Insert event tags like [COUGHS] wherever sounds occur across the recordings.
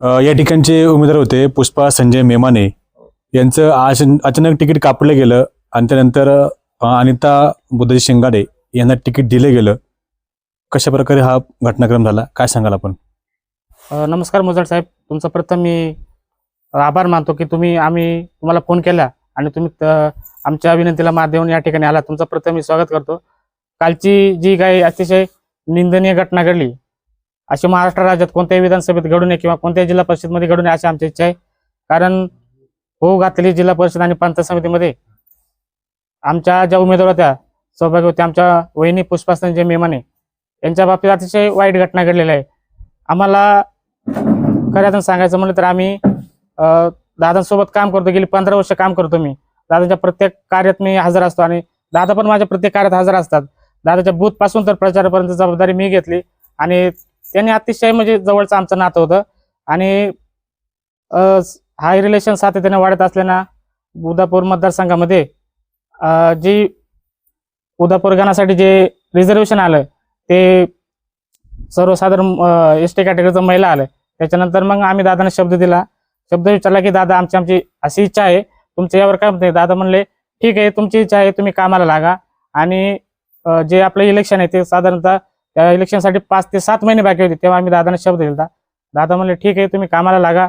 या ठिकाणचे उमेदवार होते पुष्पा संजय मेमाने. यांचं आज अचानक तिकीट कापलं गेलं आणि त्यानंतर अनिता बुद्धाजी शिंगाडे यांना तिकीट दिलं गेलं. कशा प्रकारे हा घटनाक्रम झाला? काय सांगाल आपण? नमस्कार मोजाड साहेब. तुमचा प्रथम मी आभार मानतो की तुम्ही आम्ही तुम्हाला फोन केला आणि तुम्ही त- आमच्या विनंतीला मात देऊन या ठिकाणी आला तुमचं प्रथम मी स्वागत करतो. कालची जी काही अतिशय निंदनीय घटना घडली अशी महाराष्ट्र राज्यात कोणत्याही विधानसभेत घडू नये किंवा कोणत्याही जिल्हा परिषदमध्ये घडू नये अशी आमची इच्छा आहे. कारण होऊ घातली जिल्हा परिषद आणि पंचायत समितीमध्ये आमच्या ज्या उमेदवार होत्या सौभाग्य होत्या आमच्या वहिनी पुष्पा जे मेमाने यांच्या बाबतीत अतिशय वाईट घटना घडलेल्या आहे. आम्हाला खऱ्यातून सांगायचं म्हणलं तर आम्ही दादांसोबत काम करतो गेली पंधरा वर्ष काम करतो मी. दादाच्या प्रत्येक कार्यात मी हजर असतो आणि दादा पण माझ्या प्रत्येक कार्यात हजर असतात. दादाच्या बूथपासून तर प्रचारापर्यंत जबाबदारी मी घेतली आणि त्यांनी अतिशय म्हणजे जवळचं आमचं नातं होतं. आणि हाय रिलेशन सातत्याने वाढत असल्यानं उदापूर मतदारसंघामध्ये जी उदापूर गणासाठी जे रिझर्वेशन आलं ते सर्वसाधारण एस टी कॅटेगरीचं महिला आलं. त्याच्यानंतर मग आम्ही दादांना शब्द दिला. शब्द विचारला की दादा आमची आमची अशी इच्छा आहे. तुमच्या यावर काय म्हणते दादा म्हणले ठीक आहे तुमची इच्छा आहे तुम्ही कामाला लागा. आणि जे आपलं इलेक्शन आहे ते साधारणतः त्या इलेक्शनसाठी पाच ते सात महिने बाकी होते तेव्हा आम्ही दादांना शब्द दिला दादा म्हणले ठीक आहे तुम्ही कामाला लागा.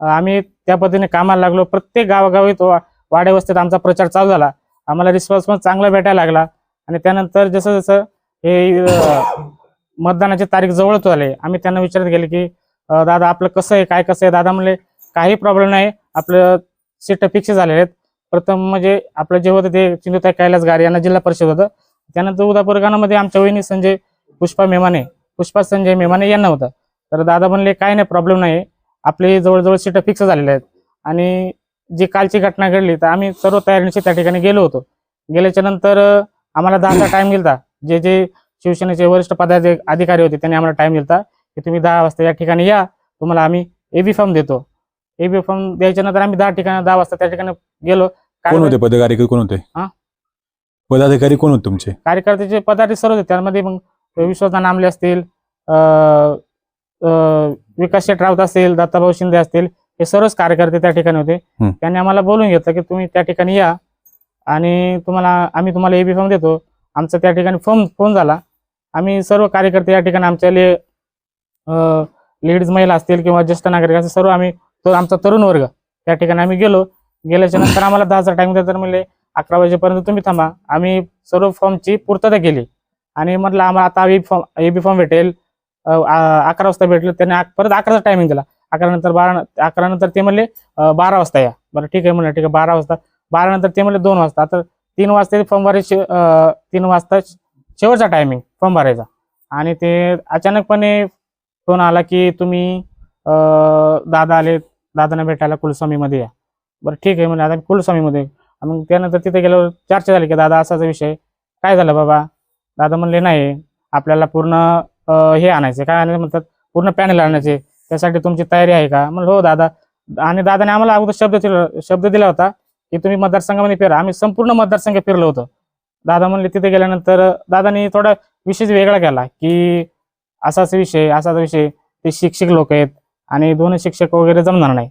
आम्ही त्या पद्धतीने कामाला लागलो. प्रत्येक गावागावी तो वाड्यावस्थेत आमचा प्रचार चालू झाला. आम्हाला रिस्पॉन्स पण चांगला भेटायला लागला. आणि त्यानंतर जसं जसं हे मतदानाची तारीख जवळ आले आम्ही त्यांना विचारत गेले की दादा आपलं कसं आहे? काय कसं आहे? दादा म्हणले काही प्रॉब्लेम नाही. आपलं सीट फिक्स झालेले आहेत. प्रथम म्हणजे आपलं जे होतं ते सिंधुताई कैलास गार यांना जिल्हा परिषद होतं. त्यानंतर उदापूर गाणामध्ये आमच्या वहिनी संजय पुष्पा मेमाने पुष्पा संजय मेमाने यांना होतं. तर दादा म्हणले काय नाही प्रॉब्लेम नाही आपली जवळजवळ सीट फिक्स झालेल्या आहेत. आणि जी कालची घटना घडली तर आम्ही सर्व तयारीनिशी त्या ठिकाणी गेलो होतो. गेल्याच्यानंतर आम्हाला दहाचा टाइम दिलता जे जे शिवसेनेचे वरिष्ठ पदाधिकारी अधिकारी होते त्यांनी आम्हाला टाइम दिलता की तुम्ही दहा वाजता या ठिकाणी या तुम्हाला आम्ही एबी फॉर्म देतो. एबी फॉर्म द्यायच्या नंतर आम्ही दहा ठिकाणी दहा वाजता त्या ठिकाणी गेलो. कोण होते पदाधिकारी कोण होते? हा? पदाधिकारी कोण होते तुमचे? कार्यकर्त्याचे पदाधिकारी सर्व होते त्यामध्ये मग विश्वनाथ नामले असतील विकास शेठ राऊत असतील दत्ताभाऊ शिंदे असतील हे सर्वच कार्यकर्ते त्या ठिकाणी होते. त्यांनी आम्हाला बोलून घेतलं की तुम्ही त्या ठिकाणी या आणि तुम्हाला आम्ही तुम्हाला एबी फॉर्म देतो. आमचा त्या ठिकाणी फॉर्म फोन झाला. आम्ही सर्व कार्यकर्ते या ठिकाणी आमच्याले लेडीज महिला असतील किंवा ज्येष्ठ नागरिक असतील सर्व आम्ही तो आमचा तरुण वर्ग त्या ठिकाणी आम्ही गेलो. गेल्याच्यानंतर आम्हाला दहाचा टाइम दिला तर म्हणले अकरा वाजेपर्यंत तुम्ही थांबा. आम्ही सर्व फॉर्मची पूर्तता केली. आणि म्हटलं आम्हाला आता एबी फॉर्म एबी फॉर्म भेटेल. अकरा वाजता भेटलं त्यांनी परत अकराचा टायमिंग दिला. अकरा नंतर बारा अकरा नंतर ते म्हणले बारा वाजता या. बरं ठीक आहे म्हणलं ठीक आहे बारा वाजता. बारा नंतर ते म्हणले दोन वाजता. तर तीन वाजता फॉर्म भरायचे तीन वाजता शेवटचा टायमिंग फॉर्म भरायचा. आणि ते अचानकपणे फोन आला की तुम्ही दादा आले दादांना भेटायला कुलस्वामीमध्ये या. बरं ठीक आहे म्हणजे आता कुलस्वामीमध्ये. मग त्यानंतर तिथे गेल्यावर चर्चा झाली की दादा असाचा विषय काय झालं बाबा? दादा म्हणले नाही आपल्याला पूर्ण हे आणायचे काय आणायचं म्हणतात पूर्ण पॅनल आणायचे त्यासाठी तुमची तयारी आहे का? म्हणलं हो दादा. आणि दादाने आम्हाला अगोदर शब्द दिला शब्द दिला होता की तुम्ही मतदारसंघामध्ये फिरा. आम्ही संपूर्ण मतदारसंघ फिरलो होतो. दादा म्हणले तिथे गेल्यानंतर दादानी थोडा विषय वेगळा केला की असाच विषय असाच विषय. ते शिक्षक लोक आहेत आणि दोन शिक्षक वगैरे जमणार नाही.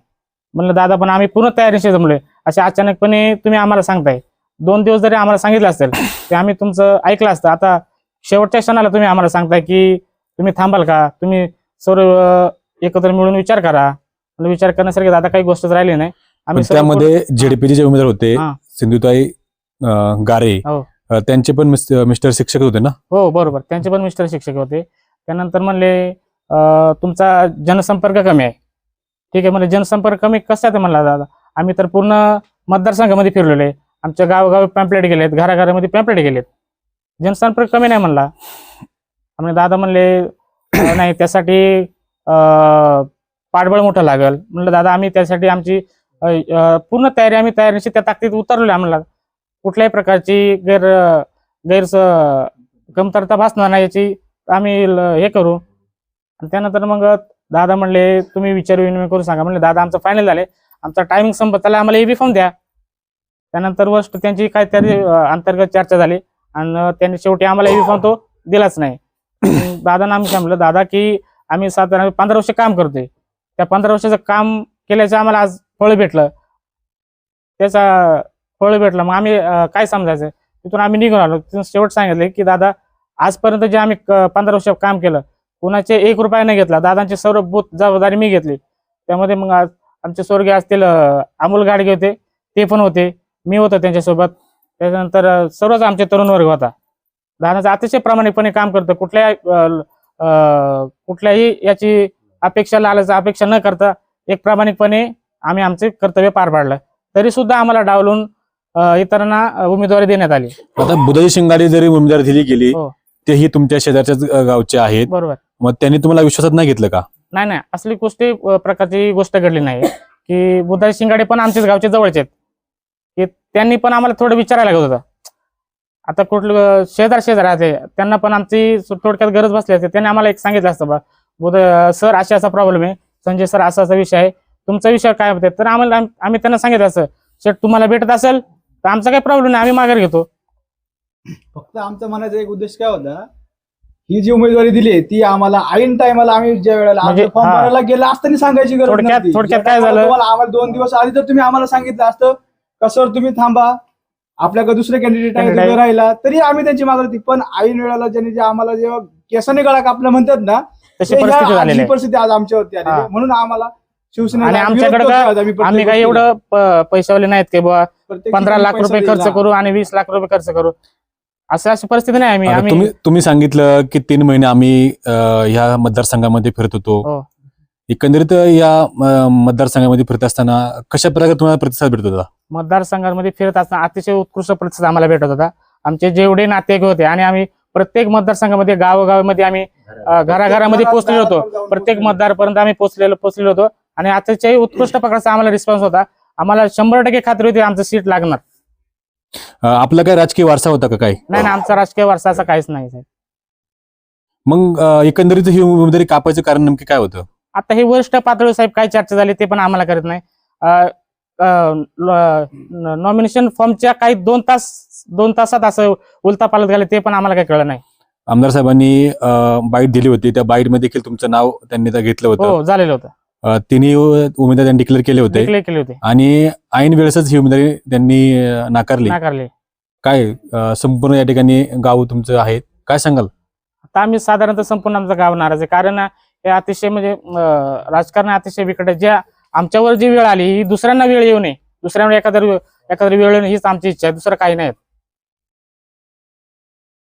म्हणलं दादा पण आम्ही पूर्ण तयारीशी जमलोय. असे अचानकपणे तुम्ही आम्हाला सांगताय. दोन दिवस जरी आम्हाला सांगितलं असेल ते आम्ही तुमचं ऐकलं असतं. आता शेवटच्या क्षणाला तुम्ही आम्हाला सांगताय की तुम्ही थांबाल का? तुम्ही सर्व एकत्र मिळून विचार करा. म्हणलं विचार करण्यासारखी दादा काही गोष्ट राहिली नाही. आम्ही त्यामध्ये जेडीपीचे जे उमेदवार होते. सिंधुताई गारे हो. त्यांचे पण मिस- मिस्टर शिक्षक होते ना? हो बरोबर. त्यांचे पण मिस्टर शिक्षक होते. त्यानंतर म्हणले तुमचा जनसंपर्क कमी आहे. ठीक आहे म्हणजे जनसंपर्क कमी कशात म्हणला दादा? आम्ही तर पूर्ण मतदारसंघामध्ये फिरलेलो आहे. आमच्या गावोगावी पॅम्पलेट गेलेत घराघरामध्ये पॅम्पलेट गेलेत. जनसंपर्क कमी नाही म्हणला. आम्ही दादा म्हणले नाही त्यासाठी पाठबळ मोठं लागल. म्हणलं दादा आम्ही त्यासाठी आमची पूर्ण तयारी आम्ही तयारीशी त्या ताकदीत उतरलो आम्हाला कुठल्याही प्रकारची गैर गैरस कमतरता भासणार नाही याची आम्ही हे करू. आणि त्यानंतर मग दादा म्हणले तुम्ही विचार विनिमय करू सांगा. म्हणले दादा आमचं फायनल झाले आमचा टायमिंग संपत त्याला आम्हाला एबी फॉर्म द्या. त्यानंतर वस्त त्यांची काहीतरी अंतर्गत चर्चा झाली. आणि त्यांनी शेवटी आम्हाला फॉर्म तो दिलाच नाही. [COUGHS] दादांना आम्ही सांगितलं दादा की आम्ही साधारण पंधरा वर्ष काम करतोय. त्या पंधरा वर्षाचं काम केल्याचं आम्हाला आज फळ भेटलं. त्याचा फळ भेटलं. मग आम्ही काय समजायचं? तिथून आम्ही निघून आलो. तिथून शेवट सांगितले की दादा आजपर्यंत जे आम्ही पंधरा वर्ष काम केलं कुणाचे एक रुपया नाही घेतला. दादांची सर्व बूथ जबाबदारी मी घेतली. त्यामध्ये मग आज आमचे स्वर्गीय असतील अमोल गाडगे होते. ते पण होते. मी होतो त्यांच्यासोबत. त्याच्यानंतर सर्वच आमचे तरुण वर्ग होता. दादाचं अतिशय प्रामाणिकपणे काम करतं. अं, कुठल्याही याची अपेक्षा लालायचं अपेक्षा न करता एक प्रामाणिकपणे आम्ही आमचे कर्तव्य पार पाडलं. तरी सुद्धा आम्हाला डावलून इतरांना उमेदवारी देण्यात आली. आता बुधाजी शिंगाडे जरी उमेदवारी दिली गेली हो. तेही तुमच्या शेजारच्याच अ, गावचे आहेत. बरोबर. मग त्यांनी तुम्हाला विश्वासात नाही घेतलं का? नाही नाही. असली गोष्टी प्रकारची गोष्ट घडली नाही. की बुद्धा शिंगाडे पण आमच्याच गावचे जवळचे आहेत. त्यांनी पण आम्हाला थोडं विचारायला लागत होतं. आता कुठलं शेजार शेजार आहे त्यांना पण आमची थोडक्यात गरज बसली असते. त्यांनी आम्हाला एक सांगितलं असतं बा बुध सर असा असा प्रॉब्लेम आहे. संजय सर असा असा विषय आहे. तुमचा विषय काय होते? तर आम्हाला आम- आम्ही त्यांना सांगितलं असं शेट तुम्हाला भेटत असेल तर आमचा काही प्रॉब्लेम नाही. आम्ही माघार घेतो. फक्त आमचा मनाचा एक उद्देश काय होता? ही जी उमेदवारी दिली ती आम्हाला ऐन टायमाला आम्ही ज्या वेळेला म्हणजे, आमचं फॉर्म. भरायला गेलं असताना सांगायची गरज थोडक्यात- काय झालं? आम्हाला दोन दिवस आधी तर तुम्ही आम्हाला सांगितलं असतं कसं तुम्ही थांबा आपल्याकडे दुसरे कॅन्डिडेट आहे तुम्ही राहिला तरी आम्ही त्यांची मागणी होती पण ऐन वेळेला ज्यांनी जे आम्हाला जेव्हा केसाने गळा कापलं म्हणतात ना तशी परिस्थिती आज ही आमच्यावरती आली हा. म्हणून आम्हाला शिवसेनेला आणि आमच्याकडे आम्ही काही. एवढं पैशावाले नाहीत की बुवा प्रत्येक पंधरा लाख रुपये खर्च. करू आणि वीस लाख रुपये खर्च करू असं अशी परिस्थिती नाही आम्ही तुम्ही तुम्ही सांगितलं की तीन महिने आम्ही ह्या मतदारसंघामध्ये फिरत होतो हो. एकंदरीत या मतदारसंघामध्ये फिरत असताना कशा प्रकारे तुम्हाला प्रतिसाद भेटत होता? मतदारसंघामध्ये फिरत असताना अतिशय उत्कृष्ट प्रतिसाद आम्हाला भेटत होता. आमचे जेवढे नातेवाईक होते आणि आम्ही प्रत्येक मतदारसंघामध्ये गावोगावामध्ये आम्ही घराघरामध्ये पोहोचलेलो होतो. प्रत्येक. मतदारपर्यंत आम्ही पोहोचलेलो पोहोचलेलो होतो आणि अतिशय उत्कृष्ट प्रकारचा आम्हाला रिस्पॉन्स होता. आम्हाला शंभर टक्के खात्री होती आमचं सीट लागणार. आपला काय राजकीय वारसा होता का काय नाही आमचा राजकीय वारसा असा काहीच नाही. मग एकंदरीत ही उमेदवारी कापायचं कारण नेमकी काय होतं? आता हे वरिष्ठ पातळी साहेब काय चर्चा झाली ते पण आम्हाला करत नाही. नॉमिनेशन फॉर्मच्या काही दोन तास दोन तासात असं उलता पालत झाले ते पण आम्हाला काही कळलं नाही. आमदार साहेबांनी बाईट दिली होती. त्या बाईटमध्ये देखील तुमचं नाव त्यांनी त्या घेतलं होतं. हो झालेलं होतं. तिन्ही उमेदवार त्यांनी डिक्लेअर केले होते. केले होते. आणि ऐन वेळेसच ही उमेदवारी त्यांनी नाकारली. नाकारले. काय संपूर्ण या ठिकाणी गाव तुमचं आहे? काय सांगाल? आता आम्ही साधारणतः संपूर्ण आमचं गाव नाराज आहे. कारण हे अतिशय म्हणजे राजकारण अतिशय बिकट आहे. ज्या आमच्यावर जी वेळ आली ही दुसऱ्यांना वेळ येऊ नये. दुसऱ्यांना एखाद्या एखाद्या वेळ येऊ हीच आमची इच्छा आहे. दुसरं काही नाही.